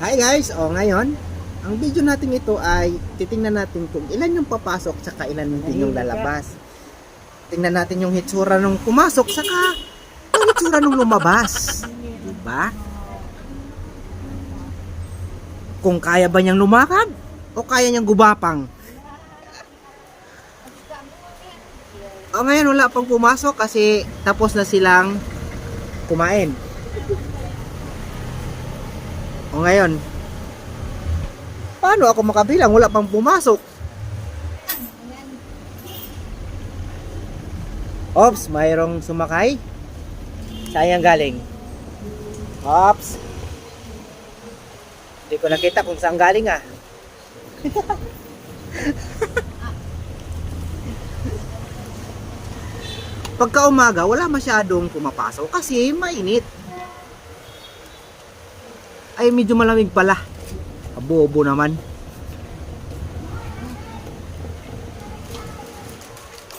Hi guys! O ngayon, ang video natin ito ay titingnan natin kung ilan yung papasok saka ilan din yung lalabas. Tingnan natin yung hitsura nung pumasok saka yung hitsura nung lumabas. Diba? Kung kaya ba niyang lumakad o kaya niyang gubapang. O ngayon wala pang pumasok kasi tapos na silang kumain. O ngayon, paano ako makabilang? Wala pang pumasok. Ops, mayroong sumakay. Sayang galing. Ops. Hindi ko nakita kung saan galing ah. Pagka umaga, wala masyadong pumapasok kasi mainit. Ay, medyo malamig pala. Abobo naman.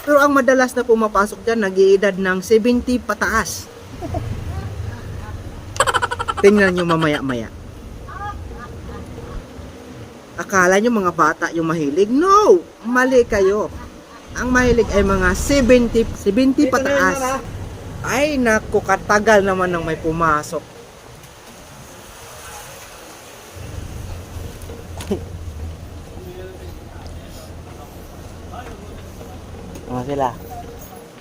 Pero ang madalas na pumapasok dyan, nag-iedad ng 70 pataas. Tingnan nyo mamaya-maya. Akala nyo mga bata yung mahilig? No! Mali kayo. Ang mahilig ay mga 70, 70 pataas. Ay, naku, katagal naman nang may pumasok. Ano sila?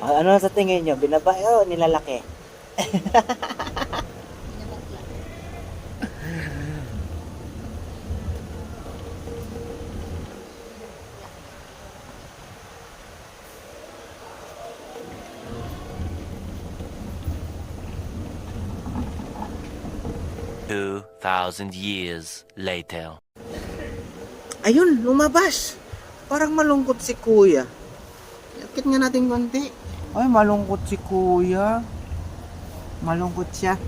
Ah, Ano sa tingin nyo? Binabae o nilalaki? Two thousand years later. Ayun, lumabas. Parang malungkot si kuya. Yakit nga natin konti. Ay, malungkot si kuya. Malungkot siya.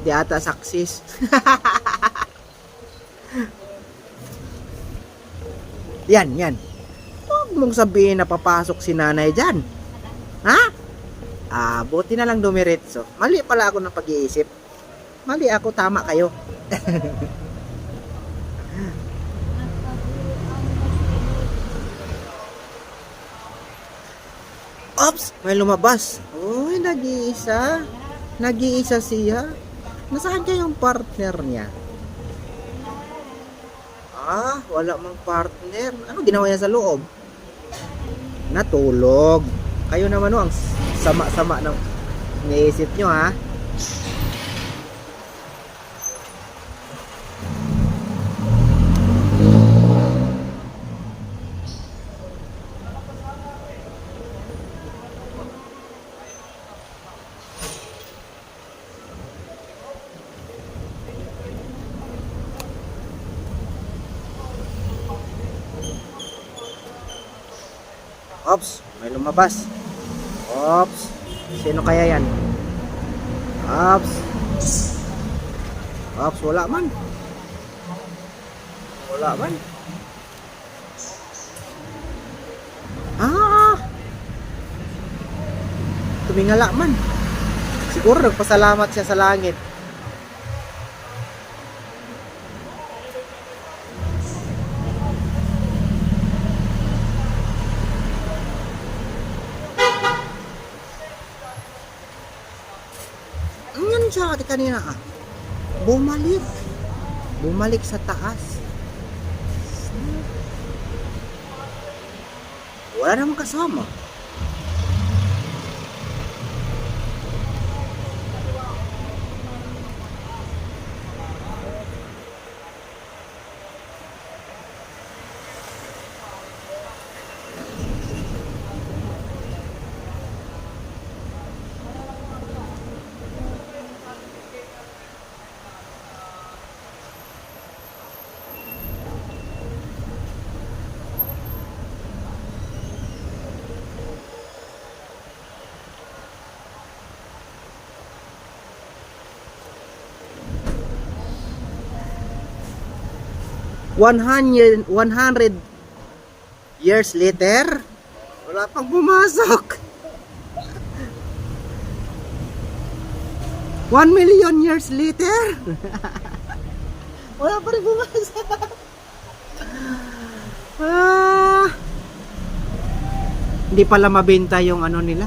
Di ata saksis. yan, yan. Huwag mong sabihin na papasok si nanay dyan. Ha? Ah, buti na lang dumiretso. Mali pala ako ng pag-iisip. Mali ako, tama kayo. Ops! May lumabas. Uy, nag-iisa. Nag-iisa siya. Nasaan kaya yung partner niya? Ah, wala mang partner. Ano ginawa niya sa loob? Natulog. Kayo naman oh, ang sama-sama ng iniisip nyo ha. Ops, may lumabas. Ops, sino kaya yan? Ops. Ops, wala man. Wala man. Ah! Tumingala man. Siguro nagpasalamat siya sa langit. Siya ati kanina ah. Bumalik. Bumalik sa taas. Wala namang kasama. One hundred, 100 years later, wala pang pumasok. 1 million years later, Wala pa rin bumas. ah, hindi pala mabenta yung ano nila.